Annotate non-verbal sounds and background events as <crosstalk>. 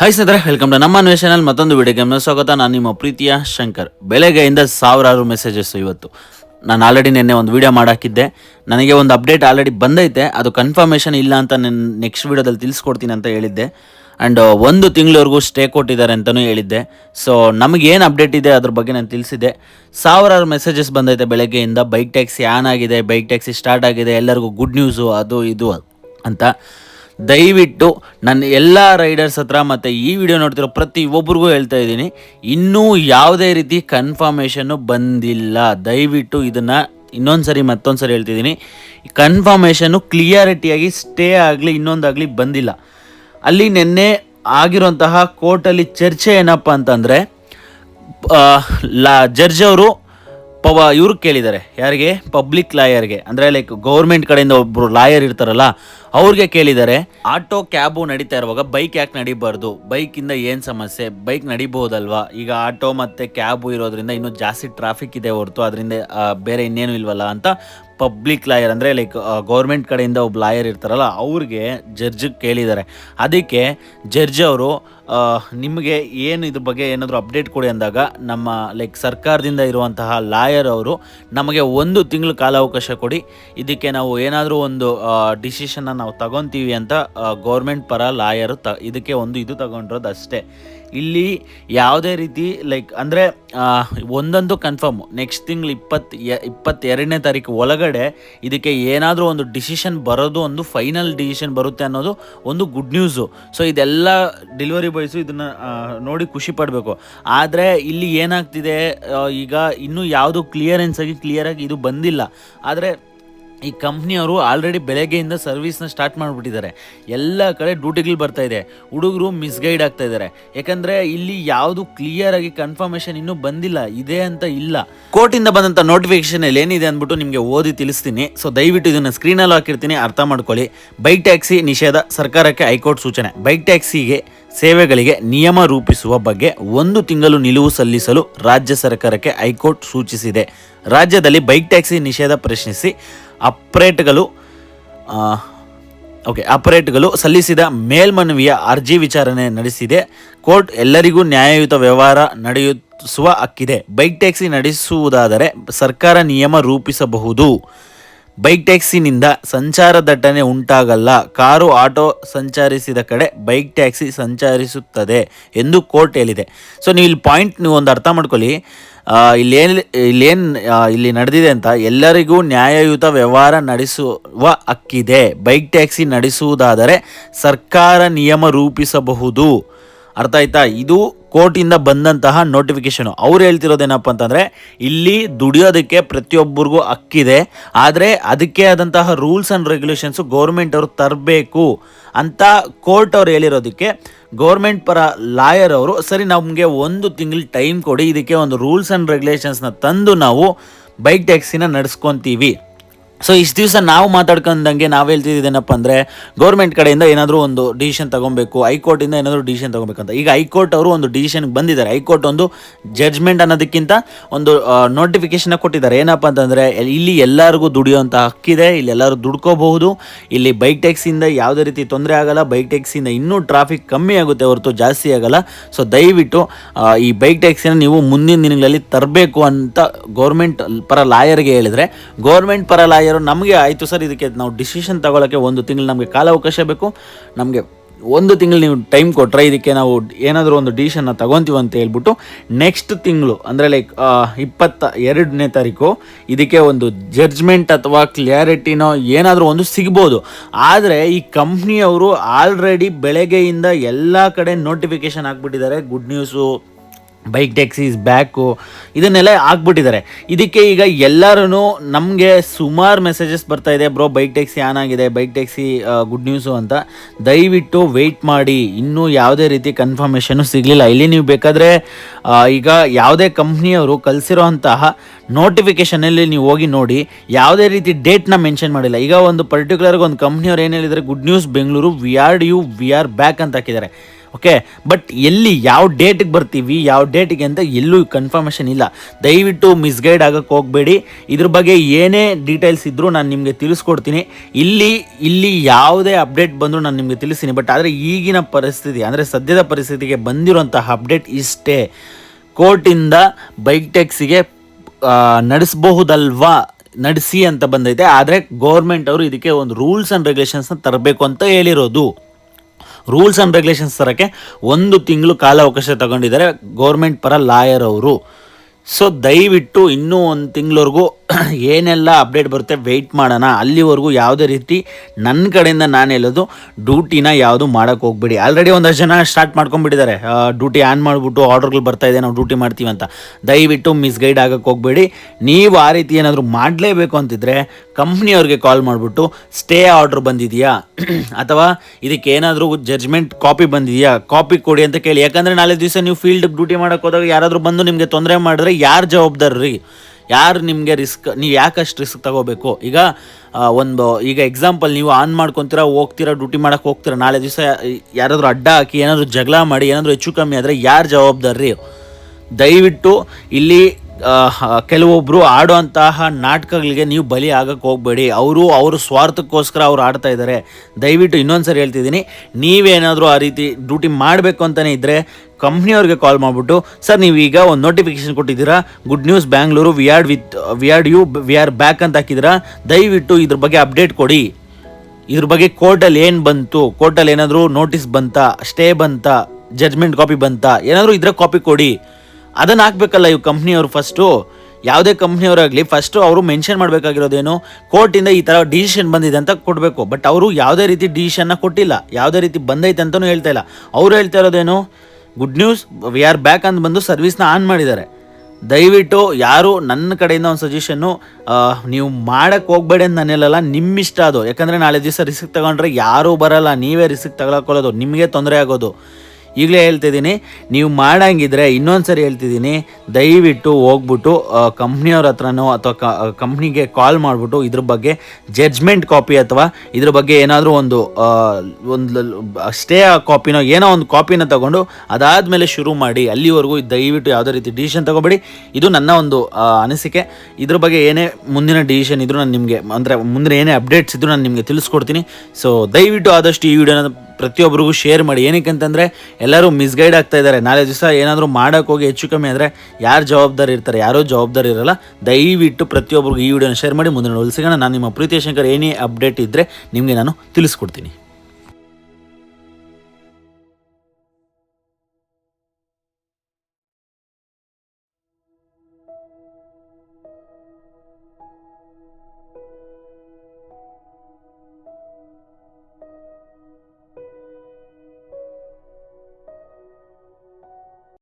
Hi ಸ್ನೇಹಿತರೆ welcome to ನಮ್ಮ news ಮತ್ತೊಂದು ವಿಡಿಯೋ ಗೇಮ್ನ ಸ್ವಾಗತ. ನಾನು ನಿಮ್ಮ ಪ್ರೀತಿಯ ಶಂಕರ್. ಬೆಳಗ್ಗೆಯಿಂದ ಸಾವಿರಾರು ಮೆಸೇಜಸ್ ಇವತ್ತು. ನಾನು ಆಲ್ರೆಡಿ ನಿನ್ನೆ ಒಂದು ವಿಡಿಯೋ ಮಾಡಾಕಿದ್ದೆ ನನಗೆ ಒಂದು ಅಪ್ಡೇಟ್ ಆಲ್ರೆಡಿ ಬಂದೈತೆ. ಅದು ಕನ್ಫರ್ಮೇಷನ್ ಇಲ್ಲ ಅಂತ ನಾನು ನೆಕ್ಸ್ಟ್ ವಿಡಿಯೋದಲ್ಲಿ ತಿಳಿಸ್ಕೊಡ್ತೀನಿ ಅಂತ ಹೇಳಿದ್ದೆ. ಆ್ಯಂಡ್ ಒಂದು ತಿಂಗಳವರೆಗೂ ಸ್ಟೇ ಕೊಟ್ಟಿದ್ದಾರೆ ಅಂತಲೂ ಹೇಳಿದ್ದೆ. ಸೊ ನಮಗೇನು ಅಪ್ಡೇಟ್ ಇದೆ ಅದ್ರ ಬಗ್ಗೆ ನಾನು ತಿಳಿಸಿದೆ ಸಾವಿರಾರು ಮೆಸೇಜಸ್ ಬಂದೈತೆ ಬೆಳಗ್ಗೆಯಿಂದ. ಬೈಕ್ ಟ್ಯಾಕ್ಸಿ ಆನ್ ಆಗಿದೆ ಬೈಕ್ ಟ್ಯಾಕ್ಸಿ ಸ್ಟಾರ್ಟ್ ಆಗಿದೆ. ಎಲ್ಲರಿಗೂ ಗುಡ್ ನ್ಯೂಸು ಅದು, ಇದು ಅಂತ. ದಯವಿಟ್ಟು ನನ್ನ ಎಲ್ಲ ರೈಡರ್ಸ್ ಹತ್ರ ಮತ್ತು ಈ ವಿಡಿಯೋ ನೋಡ್ತಿರೋ ಪ್ರತಿ ಒಬ್ಬರಿಗೂ ಹೇಳ್ತಾ ಇದ್ದೀನಿ, ಇನ್ನೂ ಯಾವುದೇ ರೀತಿ ಕನ್ಫರ್ಮೇಷನ್ನು ಬಂದಿಲ್ಲ. ದಯವಿಟ್ಟು ಇದನ್ನು ಇನ್ನೊಂದು ಸರಿ ಮತ್ತೊಂದು ಸರಿ ಹೇಳ್ತಿದ್ದೀನಿ ಕನ್ಫರ್ಮೇಷನ್ನು ಕ್ಲಿಯಾರಿಟಿಯಾಗಿ ಸ್ಟೇ ಆಗಲಿ, ಇನ್ನೊಂದಾಗಲಿ ಬಂದಿಲ್ಲ. ಅಲ್ಲಿ ನಿನ್ನೆ ಆಗಿರುವಂತಹ ಕೋರ್ಟಲ್ಲಿ ಚರ್ಚೆ ಏನಪ್ಪ ಅಂತಂದರೆ ಲಾ ಜಡ್ಜ್ ಅವರು ಪವ ಇವ್ರಿಗೆ ಕೇಳಿದ್ದಾರೆ. ಯಾರಿಗೆ? ಪಬ್ಲಿಕ್ ಲಾಯರ್ಗೆ ಅಂದರೆ ಲೈಕ್ ಗೌರ್ಮೆಂಟ್ ಕಡೆಯಿಂದ ಒಬ್ಬರು ಲಾಯರ್ ಇರ್ತಾರಲ್ಲ, ಅವ್ರಿಗೆ ಕೇಳಿದ್ದಾರೆ. ಆಟೋ ಕ್ಯಾಬು ನಡೀತಾ ಇರುವಾಗ ಬೈಕ್ ಯಾಕೆ ನಡಿಬಾರ್ದು? ಬೈಕಿಂದ ಏನು ಸಮಸ್ಯೆ? ಬೈಕ್ ನಡಿಬಹುದಲ್ವಾ? ಈಗ ಆಟೋ ಮತ್ತು ಕ್ಯಾಬು ಇರೋದ್ರಿಂದ ಇನ್ನೂ ಜಾಸ್ತಿ ಟ್ರಾಫಿಕ್ ಇದೆ ಹೊರತು, ಅದರಿಂದ ಬೇರೆ ಇನ್ನೇನು ಇಲ್ವಲ್ಲ ಅಂತ ಪಬ್ಲಿಕ್ ಲಾಯರ್ ಅಂದರೆ ಲೈಕ್ ಗೌರ್ಮೆಂಟ್ ಕಡೆಯಿಂದ ಒಬ್ಬ ಲಾಯರ್ ಇರ್ತಾರಲ್ಲ, ಅವ್ರಿಗೆ ಜಡ್ಜಿಗೆ ಕೇಳಿದ್ದಾರೆ. ಅದಕ್ಕೆ ಜಡ್ಜ್ ಅವರು ನಿಮಗೆ ಏನು ಇದ್ರ ಬಗ್ಗೆ ಏನಾದರೂ ಅಪ್ಡೇಟ್ ಕೊಡಿ ಅಂದಾಗ ನಮ್ಮ ಲೈಕ್ ಸರ್ಕಾರದಿಂದ ಇರುವಂತಹ ಲಾಯರ್ ಅವರು ನಮಗೆ ಒಂದು ತಿಂಗಳು ಕಾಲಾವಕಾಶ ಕೊಡಿ. ಇದಕ್ಕೆ ನಾವು ಏನಾದರೂ ಒಂದು ಡಿಸಿಷನ್ನ ನಾವು ತಗೊತೀವಿ ಅಂತ ಗೌರ್ಮೆಂಟ್ ಪರ ಲಾಯರು ತ, ಇದಕ್ಕೆ ಒಂದು ಇದು ತಗೊಂಡಿರೋದು ಅಷ್ಟೇ. ಇಲ್ಲಿ ಯಾವುದೇ ರೀತಿ ಲೈಕ್ ಅಂದರೆ ಒಂದೊಂದು ಕನ್ಫರ್ಮ್ ನೆಕ್ಸ್ಟ್ ತಿಂಗಳು ಇಪ್ಪತ್ತು ಇಪ್ಪತ್ತೆರಡನೇ ತಾರೀಕು ಒಳಗಡೆ ಇದಕ್ಕೆ ಏನಾದರೂ ಒಂದು ಡಿಸಿಷನ್ ಬರೋದು, ಒಂದು ಫೈನಲ್ ಡಿಸಿಷನ್ ಬರುತ್ತೆ ಅನ್ನೋದು ಒಂದು ಗುಡ್ ನ್ಯೂಸು ಸೊ ಇದೆಲ್ಲ ಡೆಲಿವರಿ ಬಾಯ್ಸು ಇದನ್ನು ನೋಡಿ ಖುಷಿ ಪಡಬೇಕು. ಆದರೆ ಇಲ್ಲಿ ಏನಾಗ್ತಿದೆ ಈಗ ಇನ್ನೂ ಯಾವುದು ಕ್ಲಿಯರೆನ್ಸ್ ಆಗಿ ಕ್ಲಿಯರಾಗಿ ಇದು ಬಂದಿಲ್ಲ. ಆದರೆ ಈ ಕಂಪ್ನಿಯವರು ಆಲ್ರೆಡಿ ಬೆಳಗ್ಗೆಯಿಂದ ಸರ್ವಿಸ್ನ ಸ್ಟಾರ್ಟ್ ಮಾಡಿಬಿಟ್ಟಿದ್ದಾರೆ. ಎಲ್ಲ ಕಡೆ ಡ್ಯೂಟಿಗಳು ಬರ್ತಾ ಇದೆ. ಹುಡುಗರು ಮಿಸ್ಗೈಡ್ ಆಗ್ತಾ ಇದ್ದಾರೆ. ಯಾಕಂದರೆ ಇಲ್ಲಿ ಯಾವುದು ಕ್ಲಿಯರ್ ಆಗಿ ಕನ್ಫರ್ಮೇಷನ್ ಇನ್ನೂ ಬಂದಿಲ್ಲ, ಇದೆ ಅಂತ ಇಲ್ಲ. ಕೋರ್ಟಿಂದ ಬಂದಂಥ ನೋಟಿಫಿಕೇಷನಲ್ಲಿ ಏನಿದೆ ಅಂದ್ಬಿಟ್ಟು ನಿಮಗೆ ಓದಿ ತಿಳಿಸ್ತೀನಿ. ಸೊ ದಯವಿಟ್ಟು ಇದನ್ನು ಸ್ಕ್ರೀನಲ್ಲಿ ಹಾಕಿರ್ತೀನಿ, ಅರ್ಥ ಮಾಡ್ಕೊಳ್ಳಿ. ಬೈಕ್ ಟ್ಯಾಕ್ಸಿ ನಿಷೇಧ ಸರ್ಕಾರಕ್ಕೆ ಹೈಕೋರ್ಟ್ ಸೂಚನೆ. ಬೈಕ್ ಟ್ಯಾಕ್ಸಿಗೆ ಸೇವೆಗಳಿಗೆ ನಿಯಮ ರೂಪಿಸುವ ಬಗ್ಗೆ ಒಂದು ತಿಂಗಳು ನಿಲುವು ಸಲ್ಲಿಸಲು ರಾಜ್ಯ ಸರ್ಕಾರಕ್ಕೆ ಹೈಕೋರ್ಟ್ ಸೂಚಿಸಿದೆ. ರಾಜ್ಯದಲ್ಲಿ ಬೈಕ್ ಟ್ಯಾಕ್ಸಿ ನಿಷೇಧ ಪ್ರಶ್ನಿಸಿ ಅಪ್ರೇಟ್ಗಳು ಓಕೆ, ಅಪರೇಟ್ಗಳು ಸಲ್ಲಿಸಿದ ಮೇಲ್ಮನವಿಯ ಅರ್ಜಿ ವಿಚಾರಣೆ ನಡೆಸಿದೆ. ಕೋರ್ಟ್ ಎಲ್ಲರಿಗೂ ನ್ಯಾಯಯುತ ವ್ಯವಹಾರ ನಡೆಯಿಸುವ ಹಕ್ಕಿದೆ. ಬೈಕ್ ಟ್ಯಾಕ್ಸಿ ನಡೆಸುವುದಾದರೆ ಸರ್ಕಾರ ನಿಯಮ ರೂಪಿಸಬಹುದು. ಬೈಕ್ ಟ್ಯಾಕ್ಸಿನಿಂದ ಸಂಚಾರ ದಟ್ಟಣೆ ಉಂಟಾಗಲ್ಲ. ಕಾರು, ಆಟೋ ಸಂಚರಿಸಿದ ಕಡೆ ಬೈಕ್ ಟ್ಯಾಕ್ಸಿ ಸಂಚರಿಸುತ್ತದೆ ಎಂದು ಕೋರ್ಟ್ ಹೇಳಿದೆ. ಸೊ ನೀವು ಇಲ್ಲಿ ಪಾಯಿಂಟ್ ನೀವು ಒಂದು ಅರ್ಥ ಮಾಡ್ಕೊಳ್ಳಿ. ಇಲ್ಲೇನು ಇಲ್ಲೇನು ಇಲ್ಲಿ ನಡೆದಿದೆ ಅಂತ ಎಲ್ಲರಿಗೂ ನ್ಯಾಯಯುತ ವ್ಯವಹಾರ ನಡೆಸುವ ಹಕ್ಕಿದೆ. ಬೈಕ್ ಟ್ಯಾಕ್ಸಿ ನಡೆಸುವುದಾದರೆ ಸರ್ಕಾರ ನಿಯಮ ರೂಪಿಸಬಹುದು. ಅರ್ಥ ಆಯ್ತಾ? ಇದು ಕೋರ್ಟಿಂದ ಬಂದಂತಹ ನೋಟಿಫಿಕೇಶನ್ ಅವ್ರು ಹೇಳ್ತಿರೋದೇನಪ್ಪ ಅಂತಂದರೆ, ಇಲ್ಲಿ ದುಡಿಯೋದಕ್ಕೆ ಪ್ರತಿಯೊಬ್ಬರಿಗೂ ಹಕ್ಕಿದೆ, ಆದರೆ ಅದಕ್ಕೆ ಆದಂತಹ ರೂಲ್ಸ್ ಆ್ಯಂಡ್ ರೆಗ್ಯುಲೇಷನ್ಸು ಗೌರ್ಮೆಂಟ್ ಅವರು ತರಬೇಕು ಅಂತ ಕೋರ್ಟ್ ಅವ್ರು ಹೇಳಿರೋದಕ್ಕೆ ಗೌರ್ಮೆಂಟ್ ಪರ ಲಾಯರ್ ಅವರು, ಸರಿ ನಮಗೆ ಒಂದು ತಿಂಗಳು ಟೈಮ್ ಕೊಡಿ, ಇದಕ್ಕೆ ಒಂದು ರೂಲ್ಸ್ ಆ್ಯಂಡ್ ರೆಗ್ಯುಲೇಷನ್ಸ್ನ ತಂದು ನಾವು ಬೈಕ್ ಟ್ಯಾಕ್ಸಿನ ನಡೆಸ್ಕೊತೀವಿ. ಸೊ ಇಷ್ಟು ದಿವಸ ನಾವು ಮಾತಾಡ್ಕೊಂಡಂಗೆ ನಾವು ಹೇಳ್ತಿದ್ದೇನಪ್ಪ ಅಂದರೆ ಗೌರ್ಮೆಂಟ್ ಕಡೆಯಿಂದ ಏನಾದರೂ ಒಂದು ಡಿಸಿಷನ್ ತಗೊಬೇಕು ಹೈಕೋರ್ಟಿಂದ ಏನಾದರೂ ಡಿಸಿಷನ್ ತೊಗೊಬೇಕಂತ. ಈಗ ಹೈಕೋರ್ಟ್ ಅವರು ಒಂದು ಡಿಸಿಷನ್ಗೆ ಬಂದಿದ್ದಾರೆ. ಹೈಕೋರ್ಟ್ ಒಂದು ಜಡ್ಜ್ಮೆಂಟ್ ಅನ್ನೋದಕ್ಕಿಂತ ಒಂದು ನೋಟಿಫಿಕೇಶನ್ ಕೊಟ್ಟಿದ್ದಾರೆ. ಏನಪ್ಪ ಅಂತಂದರೆ ಇಲ್ಲಿ ಎಲ್ಲರಿಗೂ ದುಡಿಯುವಂಥ ಹಕ್ಕಿದೆ. ಇಲ್ಲಿ ಎಲ್ಲರೂ ದುಡ್ಕೋಬಹುದು. ಇಲ್ಲಿ ಬೈಕ್ ಟ್ಯಾಕ್ಸಿಯಿಂದ ಯಾವುದೇ ರೀತಿ ತೊಂದರೆ ಆಗಲ್ಲ. ಬೈಕ್ ಟ್ಯಾಕ್ಸಿಯಿಂದ ಇನ್ನೂ ಟ್ರಾಫಿಕ್ ಕಮ್ಮಿ ಆಗುತ್ತೆ ಹೊರತು ಜಾಸ್ತಿ ಆಗಲ್ಲ. ಸೊ ದಯವಿಟ್ಟು ಈ ಬೈಕ್ ಟ್ಯಾಕ್ಸಿನ ನೀವು ಮುಂದಿನ ದಿನಗಳಲ್ಲಿ ತರಬೇಕು ಅಂತ ಗೌರ್ಮೆಂಟ್ ಪರ ಲಾಯರ್ಗೆ ಹೇಳಿದರೆ ಗೌರ್ಮೆಂಟ್ ಪರ ಲಾಯರು ನಮಗೆ ಆಯಿತು ಸರ್ ಇದಕ್ಕೆ ನಾವು ಡಿಸಿಷನ್ ತಗೊಳ್ಳೋಕ್ಕೆ ಒಂದು ತಿಂಗಳು ನಮಗೆ ಕಾಲಾವಕಾಶ ಬೇಕು. ನಮಗೆ ಒಂದು ತಿಂಗಳು ನೀವು ಟೈಮ್ ಕೊಟ್ಟರೆ ಇದಕ್ಕೆ ನಾವು ಏನಾದರೂ ಒಂದು ಡಿಸಿಷನ್ನ ತಗೊತೀವಿ ಅಂತ ಹೇಳ್ಬಿಟ್ಟು ನೆಕ್ಸ್ಟ್ ತಿಂಗಳು, ಅಂದರೆ ಲೈಕ್ ಇಪ್ಪತ್ತ ಎರಡನೇ ತಾರೀಕು ಇದಕ್ಕೆ ಒಂದು ಜಡ್ಜ್ಮೆಂಟ್ ಅಥವಾ ಕ್ಲಿಯಾರಿಟಿನೋ ಏನಾದರೂ ಒಂದು ಸಿಗ್ಬೋದು. ಆದರೆ ಈ ಕಂಪ್ನಿಯವರು ಆಲ್ರೆಡಿ ಬೆಳಗ್ಗೆಯಿಂದ ಎಲ್ಲ ಕಡೆ notification ಹಾಕ್ಬಿಟ್ಟಿದ್ದಾರೆ. Good news bike taxis back ಇದನ್ನೆಲ್ಲ ಆಗ್ಬಿಟ್ಟಿದ್ದಾರೆ ಇದಕ್ಕೆ ಈಗ ಎಲ್ಲರೂ ನಮಗೆ ಸುಮಾರು ಮೆಸೇಜಸ್ ಬರ್ತಾ ಇದೆ, ಬ್ರೋ, ಬೈಕ್ ಟ್ಯಾಕ್ಸಿ ಆನ್ ಆಗಿದೆ, ಬೈಕ್ ಟ್ಯಾಕ್ಸಿ ಗುಡ್ ನ್ಯೂಸು ಅಂತ. ದಯವಿಟ್ಟು ವೆಯ್ಟ್ ಮಾಡಿ. ಇನ್ನೂ ಯಾವುದೇ ರೀತಿ ಕನ್ಫರ್ಮೇಷನು ಸಿಗಲಿಲ್ಲ. ಇಲ್ಲಿ ನೀವು ಬೇಕಾದರೆ ಈಗ ಯಾವುದೇ ಕಂಪ್ನಿಯವರು ಕಲಿಸಿರೋಂತಹ ನೋಟಿಫಿಕೇಷನಲ್ಲಿ ನೀವು ಹೋಗಿ ನೋಡಿ, ಯಾವುದೇ ರೀತಿ ಡೇಟ್ನ ಮೆನ್ಷನ್ ಮಾಡಿಲ್ಲ. ಈಗ ಒಂದು ಪರ್ಟಿಕ್ಯುಲರ್ಗೆ ಒಂದು ಕಂಪ್ನಿಯವ್ರು ಏನು ಹೇಳಿದರೆ good news Bengaluru we are you we are back ಅಂತ ಹಾಕಿದ್ದಾರೆ. ಓಕೆ ಬಟ್ ಎಲ್ಲಿ ಯಾವ ಡೇಟಿಗೆ ಬರ್ತೀವಿ, ಯಾವ ಡೇಟಿಗೆ ಅಂತ ಎಲ್ಲೂ ಕನ್ಫರ್ಮೇಷನ್ ಇಲ್ಲ. ದಯವಿಟ್ಟು ಮಿಸ್ಗೈಡ್ ಆಗೋಕ್ಕೆ ಹೋಗಬೇಡಿ. ಇದ್ರ ಬಗ್ಗೆ ಏನೇ ಡೀಟೇಲ್ಸ್ ಇದ್ದರೂ ನಾನು ನಿಮಗೆ ತಿಳಿಸ್ಕೊಡ್ತೀನಿ. ಇಲ್ಲಿ ಇಲ್ಲಿ ಯಾವುದೇ ಅಪ್ಡೇಟ್ ಬಂದರೂ ನಾನು ನಿಮಗೆ ತಿಳಿಸ್ತೀನಿ. ಬಟ್ ಆದರೆ ಈಗಿನ ಪರಿಸ್ಥಿತಿ, ಅಂದರೆ ಸದ್ಯದ ಪರಿಸ್ಥಿತಿಗೆ ಬಂದಿರುವಂತಹ ಅಪ್ಡೇಟ್ ಇಷ್ಟೇ. ಕೋರ್ಟಿಂದ ಬೈಕ್ ಟ್ಯಾಕ್ಸಿಗೆ ನಡೆಸಬಹುದಲ್ವಾ? ನಡೆಸಿ ಅಂತ ಬಂದೈತೆ. ಆದರೆ ಗೌರ್ಮೆಂಟ್ ಅವರು ಇದಕ್ಕೆ ಒಂದು ರೂಲ್ಸ್ ಆ್ಯಂಡ್ ರೆಗ್ಯುಲೇಷನ್ಸ್ನ ತರಬೇಕು ಅಂತ ಹೇಳಿರೋದು. ರೂಲ್ಸ್ ಆ್ಯಂಡ್ ರೆಗ್ಯುಲೇಷನ್ಸ್ ತರೋಕ್ಕೆ ಒಂದು ತಿಂಗಳು ಕಾಲಾವಕಾಶ ತಗೊಂಡಿದ್ದಾರೆ ಗೌರ್ಮೆಂಟ್ ಪರ ಲಾಯರ್ ಅವರು. ಸೊ ದಯವಿಟ್ಟು ಇನ್ನೂ ಒಂದು ತಿಂಗಳವರೆಗೂ <clears throat> ಏನೆಲ್ಲ ಅಪ್ಡೇಟ್ ಬರುತ್ತೆ ವೆಯ್ಟ್ ಮಾಡೋಣ. ಅಲ್ಲಿವರೆಗೂ ಯಾವುದೇ ರೀತಿ ನನ್ನ ಕಡೆಯಿಂದ ನಾನು ಹೇಳೋದು ಡ್ಯೂಟಿನ ಯಾವುದು ಮಾಡೋಕ್ಕೆ ಹೋಗ್ಬೇಡಿ. ಆಲ್ರೆಡಿ ಒಂದಷ್ಟು ಜನ ಸ್ಟಾರ್ಟ್ ಮಾಡ್ಕೊಂಡ್ಬಿಟ್ಟಿದ್ದಾರೆ. ಡ್ಯೂಟಿ ಆನ್ ಮಾಡಿಬಿಟ್ಟು ಆರ್ಡರ್ಗಳು ಬರ್ತಾ ಇದೆ, ನಾವು ಡ್ಯೂಟಿ ಮಾಡ್ತೀವಿ ಅಂತ. ದಯವಿಟ್ಟು ಮಿಸ್ಗೈಡ್ ಆಗೋಕ್ಕೆ ಹೋಗಬೇಡಿ. ನೀವು ಆ ರೀತಿ ಏನಾದರೂ ಮಾಡಲೇಬೇಕು ಅಂತಿದ್ರೆ ಕಂಪ್ನಿಯವ್ರಿಗೆ ಕಾಲ್ ಮಾಡಿಬಿಟ್ಟು ಸ್ಟೇ ಆರ್ಡ್ರ್ ಬಂದಿದೆಯಾ? ಅಥವಾ ಇದಕ್ಕೆ ಏನಾದರೂ ಜಡ್ಜ್ಮೆಂಟ್ ಕಾಪಿ ಬಂದಿದೆಯಾ? ಕಾಪಿ ಕೊಡಿ ಅಂತ ಕೇಳಿ. ಯಾಕಂದರೆ ನಾಳೆ ದಿವಸ ನೀವು ಫೀಲ್ಡ್ ಡ್ಯೂಟಿ ಮಾಡೋಕೆ ಹೋದಾಗ ಯಾರಾದರೂ ಬಂದು ನಿಮಗೆ ತೊಂದರೆ ಮಾಡಿದ್ರೆ ಯಾರು ಜವಾಬ್ದಾರಿ ಯಾರು ನಿಮಗೆ ರಿಸ್ಕ್ ನೀವು ಯಾಕಷ್ಟು ರಿಸ್ಕ್ ತಗೋಬೇಕು? ಈಗ ಒಂದು, ಈಗ ಎಕ್ಸಾಂಪಲ್ ನೀವು ಆನ್ ಮಾಡ್ಕೊತೀರಾ, ಹೋಗ್ತೀರಾ ಡ್ಯೂಟಿ ಮಾಡೋಕೆ ಹೋಗ್ತೀರಾ, ನಾಳೆ ದಿವಸ ಯಾರಾದರೂ ಅಡ್ಡ ಹಾಕಿ ಏನಾದರೂ ಜಗಳ ಮಾಡಿ, ಏನಾದರೂ ಹೆಚ್ಚು ಕಮ್ಮಿ ಆದರೆ ಯಾರು ಜವಾಬ್ದಾರಿ? ದಯವಿಟ್ಟು ಇಲ್ಲಿ ಕೆಲವೊಬ್ರು ಆಡುವಂತಹ ನಾಟಕಗಳಿಗೆ ನೀವು ಬಲಿ ಆಗಕ್ಕೆ ಹೋಗಬೇಡಿ. ಅವರು ಅವ್ರ ಸ್ವಾರ್ಥಕ್ಕೋಸ್ಕರ ಅವ್ರು ಆಡ್ತಾ ಇದ್ದಾರೆ. ದಯವಿಟ್ಟು ಇನ್ನೊಂದ್ಸರಿ ಹೇಳ್ತಿದ್ದೀನಿ, ನೀವೇನಾದರೂ ಆ ರೀತಿ ಡ್ಯೂಟಿ ಮಾಡಬೇಕು ಅಂತಲೇ ಇದ್ದರೆ ಕಂಪ್ನಿಯವ್ರಿಗೆ ಕಾಲ್ ಮಾಡಿಬಿಟ್ಟು, ಸರ್ ನೀವು ಈಗ ಒಂದು ನೋಟಿಫಿಕೇಶನ್ ಕೊಟ್ಟಿದ್ದೀರಾ? Good news Bangalore we are with we are you we are back ಅಂತ ಹಾಕಿದ್ದೀರಾ? ದಯವಿಟ್ಟು ಇದ್ರ ಬಗ್ಗೆ ಅಪ್ಡೇಟ್ ಕೊಡಿ. ಇದ್ರ ಬಗ್ಗೆ ಕೋರ್ಟಲ್ಲಿ ಏನು ಬಂತು? ಕೋರ್ಟಲ್ಲಿ ಏನಾದರೂ ನೋಟಿಸ್ ಬಂತಾ? ಸ್ಟೇ ಬಂತಾ? ಜಡ್ಜ್ಮೆಂಟ್ ಕಾಪಿ ಬಂತಾ? ಏನಾದರೂ ಇದರ ಕಾಪಿ ಕೊಡಿ. ಅದನ್ನು ಹಾಕ್ಬೇಕಲ್ಲ ಇವು ಕಂಪ್ನಿಯವರು ಫಸ್ಟು ಯಾವುದೇ ಕಂಪ್ನಿಯವರಾಗಲಿ ಫಸ್ಟು ಅವರು ಮೆನ್ಷನ್ ಮಾಡಬೇಕಾಗಿರೋದೇನು? ಕೋರ್ಟಿಂದ ಈ ಥರ ಡಿಸಿಷನ್ ಬಂದಿದೆ ಅಂತ ಕೊಡಬೇಕು. ಬಟ್ ಅವರು ಯಾವುದೇ ರೀತಿ ಡಿಸಿಷನ್ನ ಕೊಟ್ಟಿಲ್ಲ. ಯಾವುದೇ ರೀತಿ ಬಂದೈತೆ ಅಂತಲೂ ಹೇಳ್ತಾ ಇಲ್ಲ. ಅವ್ರು ಹೇಳ್ತಾ ಇರೋದೇನು? Good news we are back ಅಂತ ಬಂದು ಸರ್ವಿಸ್ನ ಆನ್ ಮಾಡಿದ್ದಾರೆ. ದಯವಿಟ್ಟು ಯಾರು ನನ್ನ ಕಡೆಯಿಂದ ಒಂದು ಸಜೆಷನ್ನು ನೀವು ಮಾಡಕ್ಕೆ ಹೋಗ್ಬೇಡಿ ಅಂತ ನಾನು ಹೇಳಲ್ಲ. ನಿಮ್ಮ ಇಷ್ಟ ಅದು. ಯಾಕಂದರೆ ನಾಳೆ ದಿವಸ ರಿಸ್ಕ್ ತಗೊಂಡ್ರೆ ಯಾರೂ ಬರಲ್ಲ. ನೀವೇ ರಿಸ್ಕ್ ತಗೊಳಕೊಳ್ಳೋದು ನಿಮಗೆ ತೊಂದರೆ ಆಗೋದು. ಈಗಲೇ ಹೇಳ್ತಿದ್ದೀನಿ, ನೀವು ಮಾಡಂಗಿದ್ರೆ ಇನ್ನೊಂದು ಸರಿ ಹೇಳ್ತಿದ್ದೀನಿ, ದಯವಿಟ್ಟು ಹೋಗ್ಬಿಟ್ಟು ಕಂಪ್ನಿಯವ್ರ ಹತ್ರನೋ ಅಥವಾ ಕಂಪ್ನಿಗೆ ಕಾಲ್ ಮಾಡಿಬಿಟ್ಟು ಇದ್ರ ಬಗ್ಗೆ ಜಡ್ಜ್ಮೆಂಟ್ ಕಾಪಿ ಅಥವಾ ಇದ್ರ ಬಗ್ಗೆ ಏನಾದರೂ ಒಂದು ಒಂದು ಸ್ಟೇ ಕಾಪಿನೋ ಏನೋ ಒಂದು ಕಾಪಿನ ತಗೊಂಡು ಅದಾದಮೇಲೆ ಶುರು ಮಾಡಿ, ಅಲ್ಲಿವರೆಗೂ ದಯವಿಟ್ಟು ಯಾವುದೇ ರೀತಿ ಡಿಸಿಷನ್ ತಗೋಬೇಡಿ. ಇದು ನನ್ನ ಒಂದು ಅನಿಸಿಕೆ. ಇದ್ರ ಬಗ್ಗೆ ಏನೇ ಮುಂದಿನ ಡಿಸಿಷನ್ ಇದ್ರೂ ನಾನು ನಿಮಗೆ, ಅಂದರೆ ಮುಂದಿನ ಏನೇ ಅಪ್ಡೇಟ್ಸ್ ಇದ್ರೂ ನಾನು ನಿಮಗೆ ತಿಳಿಸ್ಕೊಡ್ತೀನಿ. ಸೊ ದಯವಿಟ್ಟು ಆದಷ್ಟು ಈ ವಿಡಿಯೋನ ಪ್ರತಿಯೊಬ್ಬರಿಗೂ ಶೇರ್ ಮಾಡಿ. ಏನಕ್ಕೆ ಅಂತಂದರೆ ಎಲ್ಲರೂ ಮಿಸ್ಗೈಡ್ ಆಗ್ತಾ ಇದ್ದಾರೆ. ನಾಳೆ ದಿವಸ ಏನಾದರೂ ಮಾಡೋಕ್ಕೆ ಹೋಗಿ ಹೆಚ್ಚು ಕಮ್ಮಿ ಆದರೆ ಯಾರು ಜವಾಬ್ದಾರಿ ಇರ್ತಾರೆ, ಯಾರೋ ಜವಾಬ್ದಾರಿ ಇರಲ್ಲ. ದಯವಿಟ್ಟು ಪ್ರತಿಯೊಬ್ಬರಿಗೂ ಈ ವಿಡಿಯೋನ ಶೇರ್ ಮಾಡಿ. ಮುಂದಿನ ಸಿಗೋಣ. ನಾನು ನಿಮ್ಮ ಪ್ರೀತಿ ಶಂಕರ್, ಏನೇ ಅಪ್ಡೇಟ್ ಇದ್ದರೆ ನಿಮಗೆ ನಾನು ತಿಳಿಸ್ಕೊಡ್ತೀನಿ.